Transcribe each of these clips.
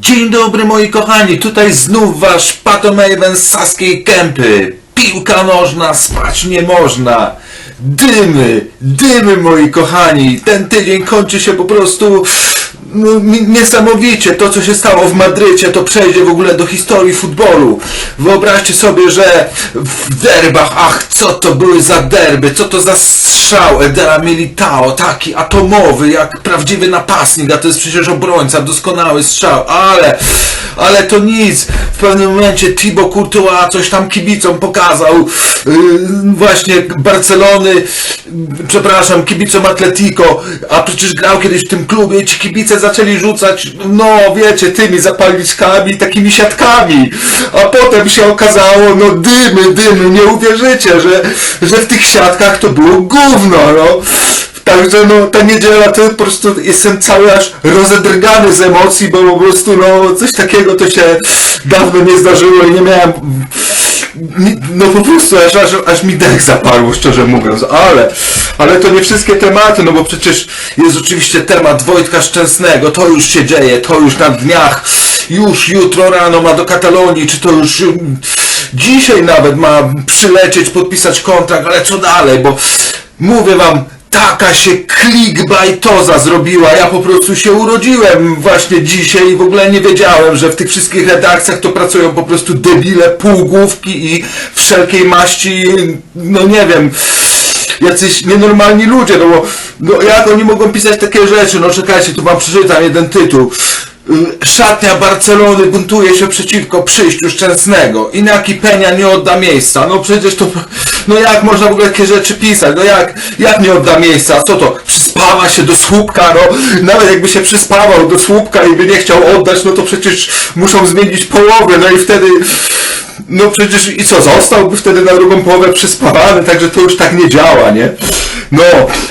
Dzień dobry moi kochani, tutaj znów wasz Patomaven z Saskiej Kępy. Piłka nożna, spać nie można. Dymy, dymy moi kochani. Ten tydzień kończy się po prostu niesamowicie. To co się stało w Madrycie to przejdzie w ogóle do historii futbolu. Wyobraźcie sobie, że w derbach, ach co to były za derby, co to za strzał Edera Militao, taki atomowy, jak prawdziwy napastnik, a to jest przecież obrońca, doskonały strzał, ale, ale to nic. W pewnym momencie Thibaut Courtois coś tam kibicom pokazał, yy, właśnie Barcelony, przepraszam, kibicom Atletico, a przecież grał kiedyś w tym klubie ci kibice zaczęli rzucać, no wiecie, tymi zapalniczkami, takimi siatkami, a potem się okazało, no dymy, dymy, nie uwierzycie, że, że w tych siatkach to było gówno, no. Także no ta niedziela to po prostu jestem cały aż rozedrgany z emocji, bo po prostu no coś takiego to się dawno nie zdarzyło i nie miałem mi- no po prostu aż, aż, aż mi dech zaparło, szczerze mówiąc, ale, ale to nie wszystkie tematy, no bo przecież jest oczywiście temat Wojtka Szczęsnego, to już się dzieje, to już na dniach, już jutro rano ma do Katalonii, czy to już mm, dzisiaj nawet ma przylecieć, podpisać kontrakt, ale co dalej, bo mówię wam, taka się clickbaitoza zrobiła. Ja po prostu się urodziłem właśnie dzisiaj. I w ogóle nie wiedziałem, że w tych wszystkich redakcjach to pracują po prostu debile, półgłówki i wszelkiej maści, no nie wiem, jacyś nienormalni ludzie, no bo no jak oni mogą pisać takie rzeczy? No czekajcie, tu wam przeczytam jeden tytuł. Y, Szatnia Barcelony buntuje się przeciwko przyjściu Szczęsnego. Inaki Penia nie odda miejsca. No przecież to... No jak można w ogóle takie rzeczy pisać? No jak, jak nie odda miejsca? Co to? Przyspawa się do słupka? No nawet jakby się przyspawał do słupka i by nie chciał oddać, no to przecież muszą zmienić połowę. No i wtedy... No przecież i co, zostałby wtedy na drugą połowę przyspawany, także to już tak nie działa, nie? No,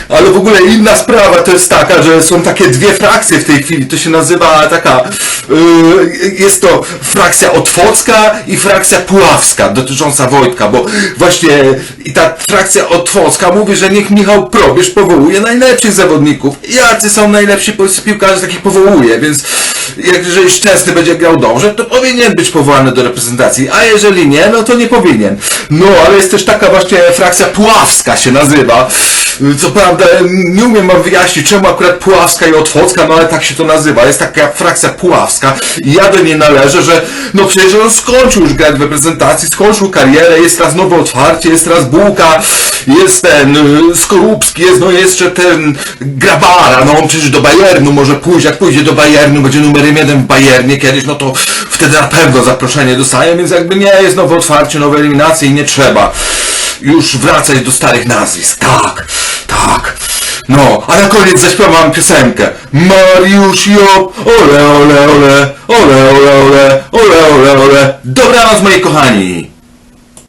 ale w ogóle inna sprawa to jest taka, że są takie dwie frakcje w tej chwili, to się nazywa taka, yy, jest to frakcja Otwocka i frakcja Puławska dotycząca Wojtka, bo właśnie i ta frakcja Otwocka mówi, że niech Michał Probierz powołuje najlepszych zawodników. Jacy są najlepsi polscy piłkarze, takich powołuje, więc jak jeżeli Szczęsny będzie grał dobrze, to powinien być powołany do reprezentacji, a jeżeli nie, no to nie powinien. No, ale jest też taka właśnie frakcja Puławska się nazywa. Co prawda nie umiem wam wyjaśnić, czemu akurat Puławska i Otwocka, no ale tak się to nazywa. Jest taka frakcja Puławska i ja do niej należę, że no przecież on skończył już grać w reprezentacji, skończył karierę, jest teraz nowe otwarcie, jest teraz Bułka, jest ten y, Skorupski, jest no jeszcze ten Grabara, no on przecież do Bayernu może pójść, jak pójdzie do Bayernu, będzie numerem jeden w Bayernie kiedyś, no to wtedy na pewno zaproszenie dostaje, więc jakby nie jest nowe otwarcie, nowe eliminacje i nie trzeba już wracać do starych nazwisk. Tak, tak. No, a na koniec zaśpiewam piosenkę. Mariusz Job, ole, ole, ole, ole, ole, ole, ole, ole, ole. Dobranoc moi kochani.